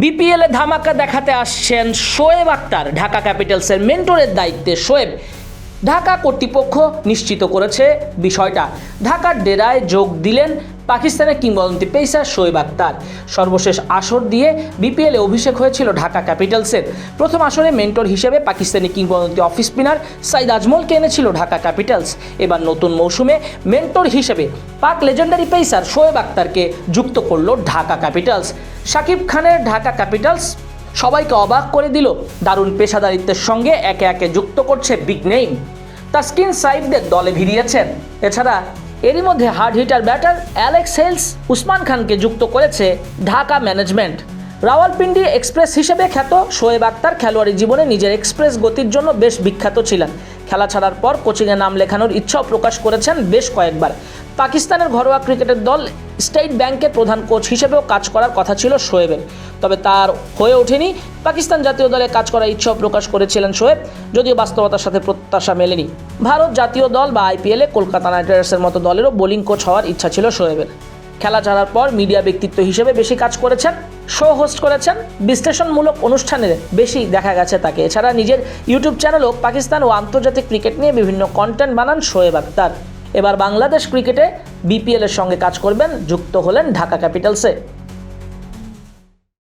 BPL ধামাকা দেখাতে আসছেন শোয়েব আক্তার। ঢাকা ক্যাপিটালসের মেন্টরের দায়িত্বে শোয়েব। ঢাকা কর্তৃপক্ষ নিশ্চিত করেছে বিষয়টা। ঢাকার ডেরায় যোগ দিলেন পাকিস্তানের কিংবদন্তি পেসার শোয়েব আক্তার সর্বশেষ আসর দিয়ে বিপিএলে অভিষেক হয়েছিল ঢাকা ক্যাপিটালসের প্রথম আসরে মেন্টর হিসেবে পাকিস্তানি কিংবদন্তি অফ স্পিনার সাইদ আজমলকে এনেছিল ঢাকা ক্যাপিটালস। এবার নতুন মৌসুমে মেন্টর হিসেবে পাক লেজেন্ডারি পেসার শোয়েব আক্তারকে যুক্ত করল ঢাকা ক্যাপিটালস। শাকিব খানের ঢাকা ক্যাপিটালস সবাইকে অবাক করে দিল দারুণ পেশাদারিত্বের সঙ্গে একে একে যুক্ত করছে বিগ নেইম। তাস্কিন সাইফদের দলে ভিড়িয়েছেন। এছাড়া এরই মধ্যে hard hitter batter Alex Hales Usman খানকে যুক্ত করেছে ঢাকা ম্যানেজমেন্ট রাওয়ালপিন্ডি এক্সপ্রেস হিসেবে খ্যাত শোয়েব আক্তার খেলোয়াড়ি জীবনে নিজের এক্সপ্রেস গতির জন্য বেশ বিখ্যাত ছিলেন। খেলা ছাড়ার পর কোচিংয়ে নাম লেখানোর ইচ্ছাও প্রকাশ করেছেন বেশ কয়েকবার। পাকিস্তানের ঘরোয়া ক্রিকেটের দল স্টেট ব্যাংকের প্রধান কোচ হিসেবেও কাজ করার কথা ছিল শোয়েবের। তবে তার হয়ে ওঠেনি পাকিস্তান জাতীয় দলে কাজ করার ইচ্ছাও প্রকাশ করেছিলেন শোয়েব, যদিও বাস্তবতার সাথে প্রত্যাশা মেলেনি। ভারত জাতীয় দল বা আইপিএলে কলকাতা নাইট রাইডার্সের মতো দলেরও বোলিং কোচ হওয়ার ইচ্ছা ছিল শোয়েবের। খেলা ছাড়ার পর মিডিয়া ব্যক্তিত্ব হিসেবে বেশি কাজ করেছেন, শো হোস্ট করেছেন, বিশ্লেষণমূলক অনুষ্ঠানে বেশি দেখা গেছে তাকে। এছাড়া নিজের ইউটিউব চ্যানেলও পাকিস্তান ও আন্তর্জাতিক ক্রিকেট নিয়ে বিভিন্ন কন্টেন্ট বানান শোয়েব আক্তার। এবার বাংলাদেশ ক্রিকেটে বিপিএলের সঙ্গে কাজ করবেন যুক্ত হলেন ঢাকা ক্যাপিটালসে।